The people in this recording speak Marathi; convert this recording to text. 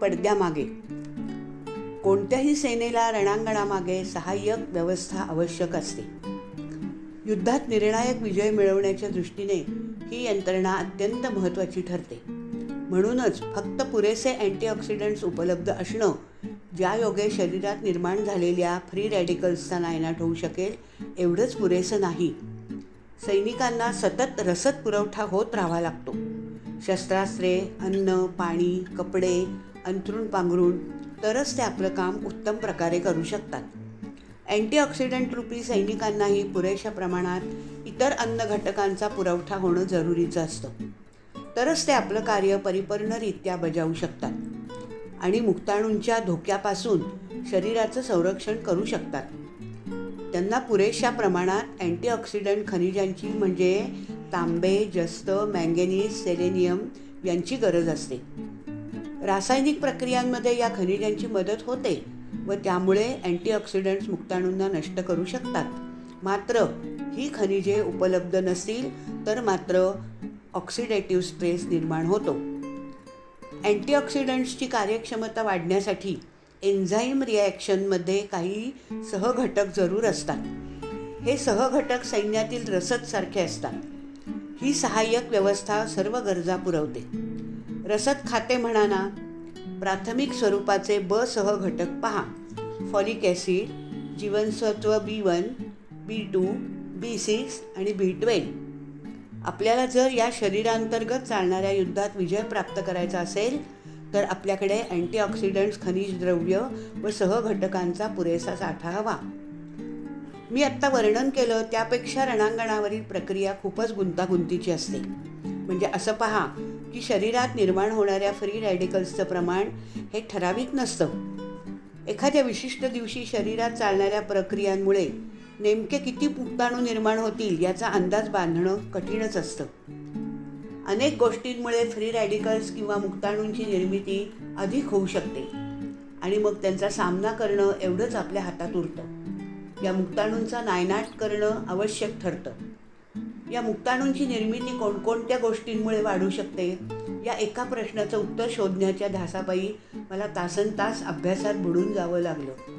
पडद्यामागे. कोणत्याही सेनेला रणांगणामागे सहाय्यक व्यवस्था आवश्यक असते. युद्धात निर्णायक विजय मिळवण्याच्या दृष्टीने ही यंत्रणा अत्यंत महत्त्वाची ठरते. म्हणूनच फक्त पुरेसे अँटीऑक्सिडंट्स उपलब्ध असणं ज्या योगे शरीरात निर्माण झालेल्या फ्री रॅडिकल्सचा नायनाट होऊ शकेल एवढंच पुरेसं नाही. सैनिकांना सतत रसद पुरवठा होत राहावा लागतो. शस्त्रास्त्रे अन्न पाणी कपडे अंथरूण पांघरूण तरच ते आपलं काम उत्तम प्रकारे करू शकतात. अँटीऑक्सिडंट रूपी सैनिकांनाही पुरेशा प्रमाणात इतर अन्न घटकांचा पुरवठा होणं जरुरीचं असतं. तरच ते आपलं कार्य परिपूर्णरित्या बजावू शकतात आणि मुक्ताणूंच्या धोक्यापासून शरीराचं संरक्षण करू शकतात. त्यांना पुरेशा प्रमाणात अँटीऑक्सिडंट खनिजांची म्हणजे तांबे जस्त मँगेनीज सेलेनियम यांची गरज असते. रासायनिक प्रक्रियांमध्ये या खनिजांची मदत होते व त्यामुळे अँटीऑक्सिडंट्स मुक्ताणूंना नष्ट करू शकतात. मात्र ही खनिजे उपलब्ध नसतील तर मात्र ऑक्सिडेटिव्ह स्ट्रेस निर्माण होतो. अँटीऑक्सिडंट्सची कार्यक्षमता वाढण्यासाठी एन्झाईम रिॲक्शनमध्ये काही सहघटक जरूर असतात. हे सहघटक सैन्यातील रसदसारखे असतात. ही सहाय्यक व्यवस्था सर्व गरजा पुरवते. रसद खाते म्हणा ना प्राथमिक स्वरूपाचे ब सहघटक पहा. फॉलिक ॲसिड जीवनसत्व B one B two B six आणि बी ट्वेल्व. आपल्याला जर या शरीरांतर्गत चालणाऱ्या युद्धात विजय प्राप्त करायचा असेल तर आपल्याकडे अँटीऑक्सिडंट्स खनिज द्रव्य व सहघटकांचा पुरेसा साठा हवा. मी आत्ता वर्णन केलं त्यापेक्षा रणांगणावरील प्रक्रिया खूपच गुंतागुंतीची असते. म्हणजे असं पहा की शरीरात निर्माण होणाऱ्या फ्री रॅडिकल्सचं प्रमाण हे ठराविक नसतं. एखाद्या विशिष्ट दिवशी शरीरात चालणाऱ्या प्रक्रियांमुळे नेमके किती मुक्ताणू निर्माण होतील याचा अंदाज बांधणं कठीणच असतं. अनेक गोष्टींमुळे फ्री रॅडिकल्स किंवा मुक्ताणूंची निर्मिती अधिक होऊ शकते. आणि मग त्यांचा सामना करणं एवढंच आपल्या हातात उरतं. या मुक्ताणूंचा नायनाट करणं आवश्यक ठरतं. या मुक्ताणूंची निर्मिती कोणकोणत्या गोष्टींमुळे वाढू शकते या एका प्रश्नाचं उत्तर शोधण्याच्या ध्यासापायी मला तासन तास अभ्यासात बुडून जावं लागलं.